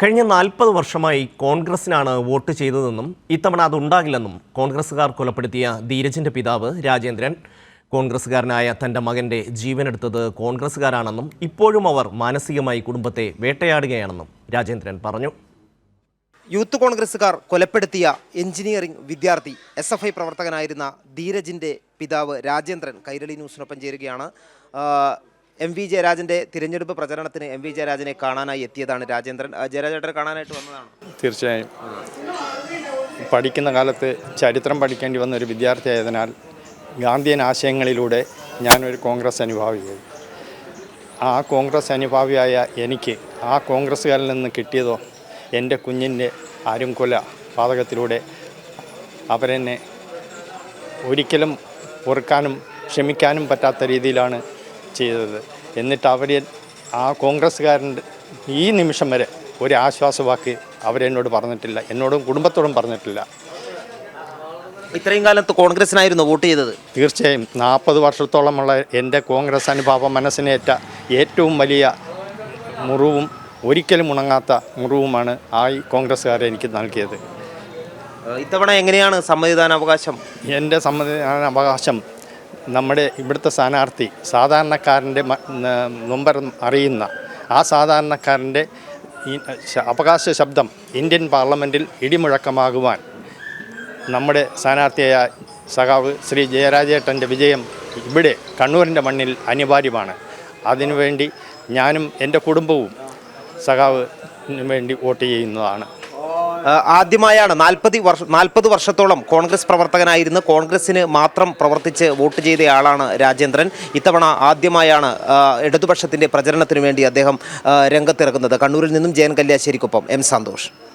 കഴിഞ്ഞ നാൽപ്പത് വർഷമായി കോൺഗ്രസിനാണ് വോട്ട് ചെയ്തതെന്നും ഇത്തവണ അതുണ്ടാകില്ലെന്നും കോൺഗ്രസുകാർ കൊലപ്പെടുത്തിയ ധീരജിന്റെ പിതാവ് രാജേന്ദ്രൻ. കോൺഗ്രസ്സുകാരനായ തന്റെ മകന്റെ ജീവനെടുത്തത് കോൺഗ്രസ്സുകാരാണെന്നും ഇപ്പോഴും അവർ മാനസികമായി കുടുംബത്തെ വേട്ടയാടുകയാണെന്നും രാജേന്ദ്രൻ പറഞ്ഞു. യൂത്ത് കോൺഗ്രസ്സുകാർ കൊലപ്പെടുത്തിയ എഞ്ചിനീയറിംഗ് വിദ്യാർത്ഥി എസ് എഫ് ഐ പ്രവർത്തകനായിരുന്ന ധീരജിന്റെ പിതാവ് രാജേന്ദ്രൻ കൈരളി ന്യൂസിനൊപ്പം ചേരുകയാണ്. എം വി ജയരാജന്റെ തിരഞ്ഞെടുപ്പ് പ്രചരണത്തിന് എം വി ജയരാജനെ കാണാനായി എത്തിയതാണ് രാജേന്ദ്രൻ. ജയരാജേട്ടനെ കാണാനായിട്ട് വന്നതാണ്? തീർച്ചയായും. പഠിക്കുന്ന കാലത്ത് ചരിത്രം പഠിക്കേണ്ടി വന്ന ഒരു വിദ്യാർത്ഥിയായതിനാൽ ഗാന്ധിയൻ ആശയങ്ങളിലൂടെ ഞാനൊരു കോൺഗ്രസ് അനുഭാവിയായി. ആ കോൺഗ്രസ് അനുഭാവിയായ എനിക്ക് ആ കോൺഗ്രസ്സുകാരിൽ നിന്ന് കിട്ടിയതോ എന്റെ കുഞ്ഞിന്റെ ആരും കൊല പാതകത്തിലൂടെ അവരെന്നെ ഒരിക്കലും പൊറുക്കാനും ക്ഷമിക്കാനും പറ്റാത്ത രീതിയിലാണ് ചെയ്തത്. എന്നിട്ട് അവർ ആ കോൺഗ്രസ്സുകാരന്റെ ഈ നിമിഷം വരെ ഒരു ആശ്വാസവാക്ക് അവരെന്നോട് പറഞ്ഞിട്ടില്ല. എന്നോടും കുടുംബത്തോടും പറഞ്ഞിട്ടില്ല. ഇത്രയും കാലത്ത് കോൺഗ്രസിനായിരുന്നു വോട്ട് ചെയ്തത്? തീർച്ചയായും. നാൽപ്പത് വർഷത്തോളമുള്ള എന്റെ കോൺഗ്രസ് അനുഭാവം മനസ്സിനേറ്റ ഏറ്റവും വലിയ മുറിവും ഒരിക്കലും ഉണങ്ങാത്ത മുറിവുമാണ് ആ കോൺഗ്രസ്സുകാരെ എനിക്ക് നൽകിയത്. ഇത്തവണ എങ്ങനെയാണ് സമ്മതിദാനാവകാശം? എന്റെ സമ്മതിദാന അവകാശം നമ്മുടെ ഇവിടുത്തെ സ്ഥാനാർത്ഥി സാധാരണക്കാരന്റെ നൊമ്പർ അറിയുന്ന ആ സാധാരണക്കാരന്റെ അവകാശ ശബ്ദം ഇന്ത്യൻ പാർലമെന്റിൽ ഇടിമുഴക്കമാകുവാൻ നമ്മുടെ സ്ഥാനാർത്ഥിയായ സഖാവ് ശ്രീ ജയരാജേട്ടന്റെ വിജയം ഇവിടെ കണ്ണൂരിന്റെ മണ്ണിൽ അനിവാര്യമാണ്. അതിനുവേണ്ടി ഞാനും എന്റെ കുടുംബവും സഖാവിന് വേണ്ടി വോട്ട് ചെയ്യുന്നതാണ്. ആദ്യമായാണ് നാൽപ്പത് വർഷം നാൽപ്പത് വർഷത്തോളം കോൺഗ്രസ് പ്രവർത്തകനായിരുന്നു കോൺഗ്രസിന് മാത്രം പ്രവർത്തിച്ച് വോട്ട് ചെയ്തയാളാണ് രാജേന്ദ്രൻ. ഇത്തവണ ആദ്യമായാണ് ഇടതുപക്ഷത്തിന്റെ പ്രചരണത്തിന് വേണ്ടി അദ്ദേഹം രംഗത്തിറങ്ങുന്നത്. കണ്ണൂരിൽ നിന്നും ജയൻ കല്യാശ്ശേരിക്കൊപ്പം എം സന്തോഷ്.